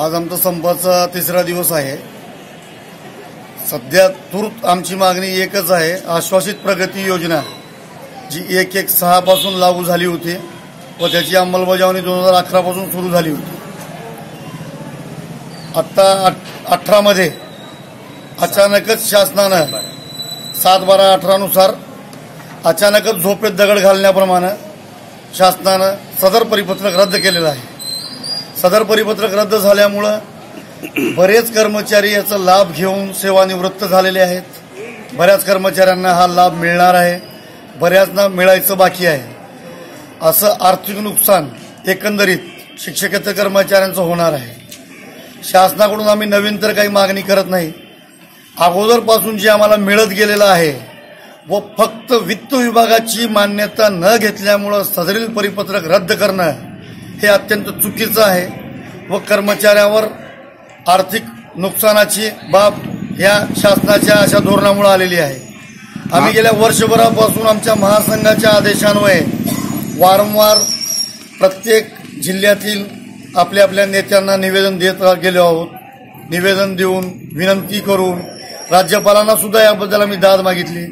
आज आमचा संपाचा तिसरा दिवस आहे. सध्या तूर्त आमची मागणी एकच आहे आश्वासित प्रगती योजना जी एक एक सहापासून लागू झाली होती व त्याची अंमलबजावणी दोन हजार अकरापासून सुरू झाली होती. आत्ता अठरामध्ये अचानकच शासनानं सात बारा अठरानुसार अचानकच झोपेत दगड घालण्याप्रमाणे शासनानं सदर परिपत्रक रद्द केलेलं आहे. सदर परिपत्रक रद्द झाल्यामुळं बरेच कर्मचारी याचा लाभ घेऊन सेवानिवृत्त झालेले आहेत. बऱ्याच कर्मचाऱ्यांना हा लाभ मिळणार आहे. बऱ्याचना मिळायचं बाकी आहे. असं आर्थिक नुकसान एकंदरीत शिक्षकेतर कर्मचाऱ्यांचं होणार आहे. शासनाकडून आम्ही नवीन तर काही मागणी करत नाही. अगोदरपासून जे आम्हाला मिळत गेलेलं आहे व फक्त वित्त विभागाची मान्यता न घेतल्यामुळं सदरील परिपत्रक रद्द करणं हे अत्यंत चुकीचं आहे व कर्मचाऱ्यावर आर्थिक नुकसानाची बाब या शासनाच्या अशा धोरणामुळे आलेली आहे. आम्ही गेल्या वर्षभरापासून आमच्या महासंघाच्या आदेशान्वये वारंवार प्रत्येक जिल्ह्यातील आपल्या आपल्या नेत्यांना निवेदन देत गेलो आहोत. निवेदन देऊन विनंती करून राज्यपालांना सुद्धा याबद्दल आम्ही दाद मागितली.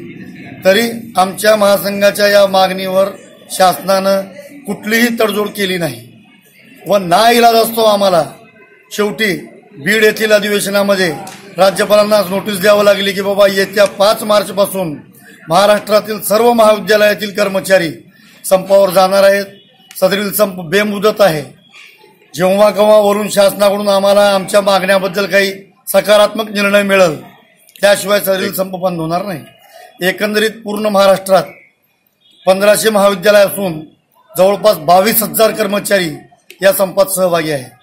तरी आमच्या महासंघाच्या या मागणीवर शासनानं कुठलीही तडजोड केली नाही. व ना इलाज असतो आम्हाला. शेवटी बीड येथील अधिवेशनामध्ये राज्यपालांना नोटीस द्यावं लागली की बाबा येत्या पाच मार्चपासून महाराष्ट्रातील सर्व महाविद्यालयातील कर्मचारी संपावर जाणार आहेत. सदरील संप बेमुदत आहे. जेव्हा केव्हा वरून शासनाकडून आम्हाला आमच्या मागण्याबद्दल काही सकारात्मक निर्णय मिळेल त्याशिवाय सदरील संप बंद होणार नाही. एकंदरीत पूर्ण महाराष्ट्रात पंधराशे महाविद्यालय असून जवळपास बावीस हजार कर्मचारी या संपात सहभागी आहेत